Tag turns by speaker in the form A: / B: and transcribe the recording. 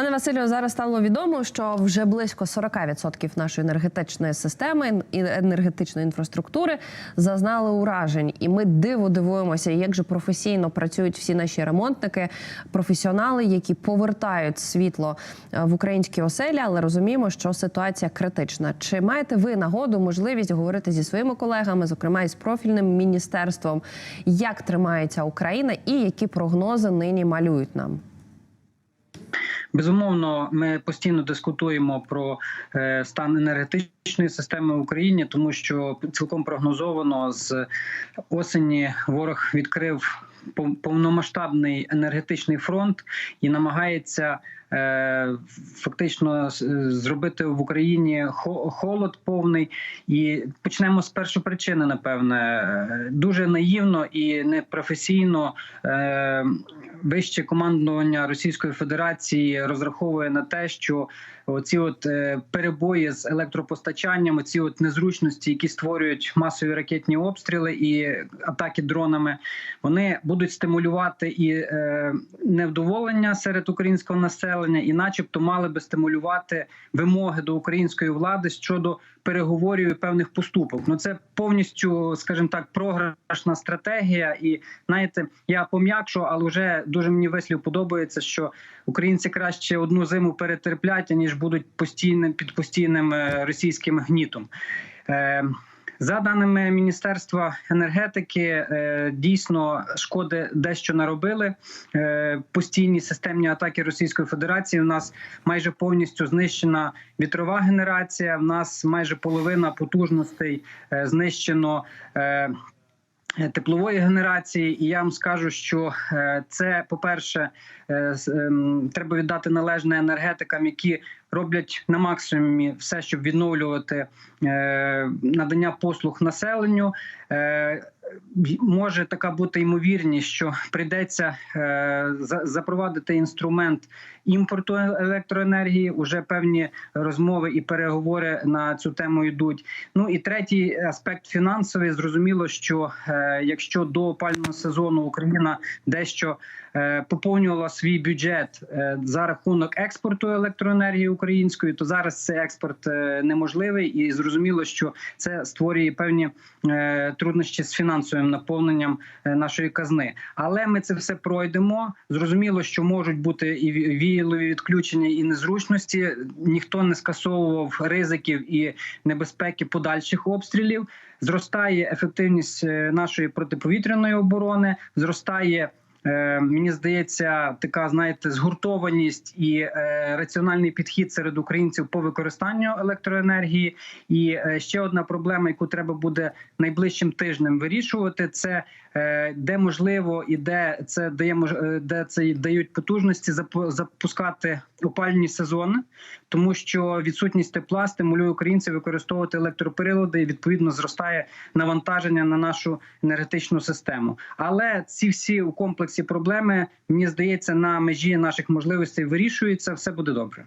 A: Пане Василю, зараз стало відомо, що вже близько 40% нашої енергетичної системи і енергетичної інфраструктури зазнали уражень. І ми диво дивуємося, як же професійно працюють всі наші ремонтники, професіонали, які повертають світло е, в українські оселі, але розуміємо, що ситуація критична. Чи маєте ви нагоду, можливість говорити зі своїми колегами, зокрема із профільним міністерством, як тримається Україна і які прогнози нині малюють нам?
B: Безумовно, ми постійно дискутуємо про е, стан енергетичної системи в Україні, тому що цілком прогнозовано з осені ворог відкрив повномасштабний енергетичний фронт і намагається е, фактично зробити в Україні хо- холод повний. І почнемо з першої причини. Напевне, дуже наївно і непрофесійно. Е, Вище командування Російської Федерації розраховує на те, що оці от е, перебої з електропостачанням, оці от незручності, які створюють масові ракетні обстріли і атаки дронами, вони будуть стимулювати і е, невдоволення серед українського населення, і, начебто, мали би стимулювати вимоги до української влади щодо переговорів і певних поступок. Ну це повністю, скажімо так, програшна стратегія. І знаєте, я пом'якшу, але вже дуже мені вислів подобається, що українці краще одну зиму перетерплять, ніж будуть постійним під постійним е, російським гнітом. Е, за даними Міністерства енергетики, е, дійсно шкоди дещо наробили. Е, Постійні системні атаки Російської Федерації. У нас майже повністю знищена вітрова генерація. В нас майже половина потужностей е, знищено. Е, Теплової генерації, і я вам скажу, що е, це, по-перше, е, с- ем, треба віддати належне енергетикам, які роблять на максимумі все, щоб відновлювати е, надання послуг населенню. Може така бути ймовірність, що прийдеться е, запровадити інструмент імпорту електроенергії. Уже певні розмови і переговори на цю тему йдуть. Ну і третій аспект фінансовий. Зрозуміло, що е, якщо до опального сезону Україна дещо е, поповнювала свій бюджет за рахунок експорту електроенергії української, то зараз цей експорт неможливий, і зрозуміло, що це створює певні труднощі з фінансовим наповненням е, нашої казни. Але ми це все пройдемо. Зрозуміло, що можуть бути і ві- віялові відключення, і незручності. Ніхто не скасовував ризиків і небезпеки подальших обстрілів. Зростає ефективність е, нашої протиповітряної оборони, зростає. Е, Мені здається, така знаєте, згуртованість і е, раціональний підхід серед українців по використанню електроенергії. І е, ще одна проблема, яку треба буде найближчим тижнем вирішувати, це де можливо і де це дає де це дають потужності запускати опальні сезони, тому що відсутність тепла стимулює українців використовувати електроприлади і відповідно зростає навантаження на нашу енергетичну систему. Але ці всі у комплексі проблеми мені здається на межі наших можливостей вирішуються. Все буде добре.